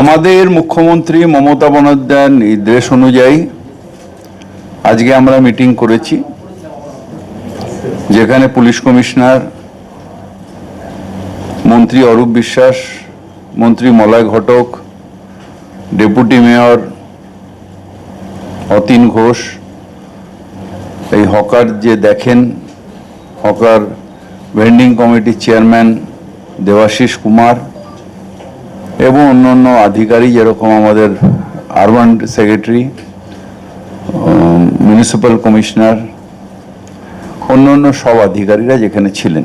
আমাদের মুখ্যমন্ত্রী মমতা বন্দ্যোপাধ্যায়ের নির্দেশ অনুযায়ী আজকে আমরা মিটিং করেছি, যেখানে পুলিশ কমিশনার মন্ত্রী অরূপ বিশ্বাস, মন্ত্রী মলয় ঘটক, ডেপুটি মেয়র অতীন ঘোষ, এই হকার যে দেখেন, হকার ভেন্ডিং কমিটির চেয়ারম্যান দেবাশিস কুমার এবং অন্যান্য আধিকারিক, যেরকম আমাদের আরবান সেক্রেটারি মিউনিসিপ্যাল কমিশনার, অন্যান্য সব আধিকারীরা যেখানে ছিলেন।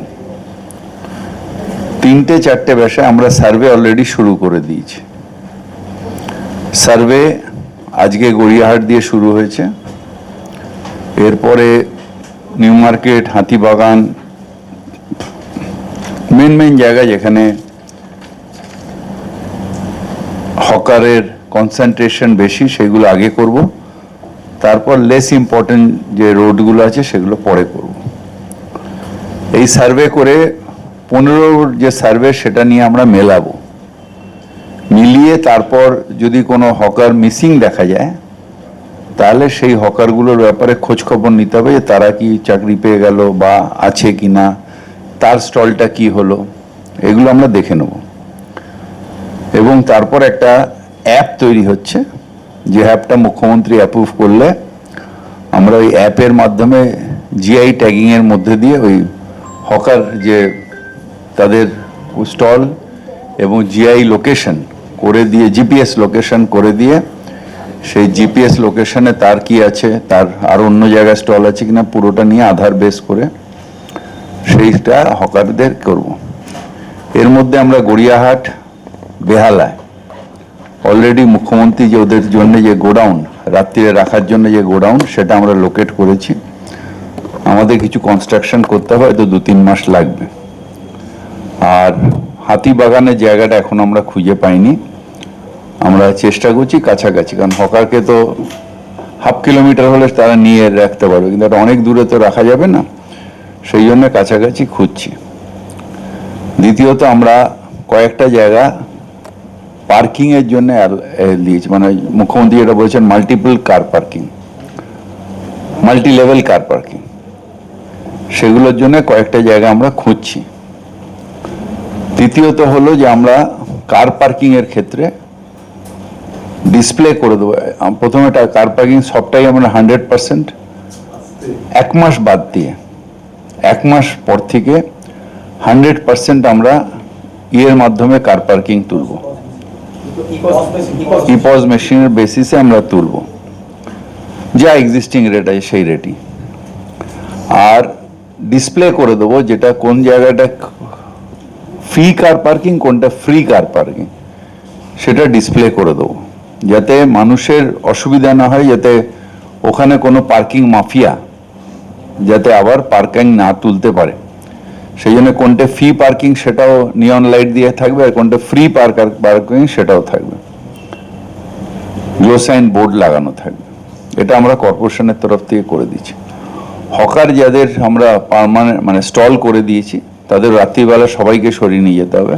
তিনটে চারটে বিষয়ে আমরা সার্ভে অলরেডি শুরু করে দিয়েছি। সার্ভে আজকে গড়িয়াহাট দিয়ে শুরু হয়েছে। এরপরে new market, Hatibagan, main main জায়গা যেখানে হকারের কনসেন্ট্রেশন বেশি, সেগুলো আগে করব। তারপর লেস ইম্পর্টেন্ট যে রোডগুলো আছে, সেগুলো পরে করব। এই সার্ভে করে পনেরোর যে সার্ভে সেটা নিয়ে আমরা মেলাবো। মিলিয়ে তারপর যদি কোনো হকার মিসিং দেখা যায়, তাহলে সেই হকারগুলোর ব্যাপারে খোঁজ খবর নিতে হবে যে তারা কি চাকরি পেয়ে গেল বা আছে কি না তার স্টলটা কি হলো, এগুলো আমরা দেখে নেব। এবং তারপর একটা অ্যাপ তৈরি হচ্ছে, যে অ্যাপটা মুখ্যমন্ত্রী অ্যাপ্রুভ করলে আমরা ওই অ্যাপের মাধ্যমে জিআই ট্যাগিংয়ের মধ্যে দিয়ে ওই হকার যে তাদের স্টল এবং জিআই লোকেশন করে দিয়ে জিপিএস লোকেশন করে দিয়ে, সেই জিপিএস লোকেশনে তার কি আছে, তার আর অন্য জায়গায় স্টল আছে কিনা পুরোটা নিয়ে আধার বেস করে সেইটা হকারদের করব। এর মধ্যে আমরা গড়িয়াহাট বেহালায়। অলরেডি মুখ্যমন্ত্রী যে ওদের জন্য যে গোডাউন, রাত্রিরে রাখার জন্য যে গোডাউন, সেটা আমরা লোকেট করেছি। আমাদের কিছু কনস্ট্রাকশন করতে হয় তো দু তিন মাস লাগবে। আর হাতিবাগানের জায়গাটা এখন আমরা খুঁজে পাইনি। আমরা চেষ্টা করছি কাছাকাছি, কারণ হকারকে তো হাফ কিলোমিটার হলে তারা নিয়ে রাখতে পারবে, কিন্তু এটা অনেক দূরে তো রাখা যাবে না। সেই জন্য কাছাকাছি খুঁজছি। দ্বিতীয়ত আমরা কয়েকটা জায়গা পার্কিং এর জন্য দিয়েছি মানে মুখ্যমন্ত্রী যেটা বলেছেন multiple car parking multi level car parking সেগুলোর জন্য কয়েকটা জায়গা আমরা খুঁজছি। তৃতীয়ত হলো যে আমরা কার পার্কিং এর ক্ষেত্রে ডিসপ্লে করে দেবো। প্রথমে কার পার্কিং সবটাই আমরা হান্ড্রেড পার্সেন্ট এক মাস বাদ দিয়ে, এক মাস পর থেকে হান্ড্রেড পার্সেন্ট আমরা ইয়ের মাধ্যমে কার পার্কিং তুলব। ইপজ মেশিনের বেসিসে আমরা তুলব। যা এক্সিস্টিং রেট আছে সেই রেটই আর ডিসপ্লে করে দেবো যেটা কোন জায়গাটা ফ্রি কার পার্কিং কোনটা ফ্রি কার পার্কিং সেটা ডিসপ্লে করে দেবো। যাতে মানুষের অসুবিধা না হয়, যাতে ওখানে কোনো পার্কিং মাফিয়া যাতে আবার পার্কিং না তুলতে পারে। সেই জন্য কোনটা ফ্রি পার্কিং সেটাও নিয়ন লাইট দিয়ে থাকবে আর কোনটা ফ্রি পার্ক পার্কিং সেটাও থাকবে। গ্লো সাইন বোর্ড লাগানো থাকবে। এটা আমরা কর্পোরেশনের তরফ থেকে করে দিচ্ছি হকার যাদের আমরা পার্মানেন্ট মানে স্টল করে দিয়েছি, তাদের রাত্রিবেলা সবাইকে সরিয়ে নিয়ে যেতে হবে।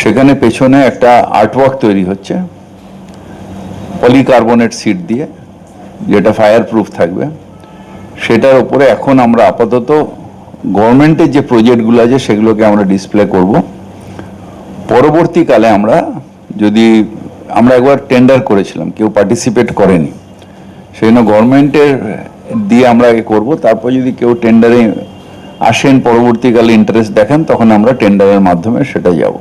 সেখানে পেছনে একটা আর্টওয়ার্ক তৈরি হচ্ছে পলিকার্বনেট সিট দিয়ে, যেটা ফায়ার প্রুফ থাকবে। সেটার উপরে এখন আমরা আপাতত গভর্নমেন্টের যে প্রজেক্টগুলো আছে সেগুলোকে আমরা ডিসপ্লে করব। পরবর্তীকালে আমরা যদি আমরা একবার টেন্ডার করেছিলাম, কেউ পার্টিসিপেট করেনি সেই জন্য গভর্নমেন্টের দিয়ে আমরা এ করব। তারপর যদি কেউ টেন্ডারে আসেন, পরবর্তীকালে ইন্টারেস্ট দেখেন, তখন আমরা টেন্ডারের মাধ্যমে সেটা যাব।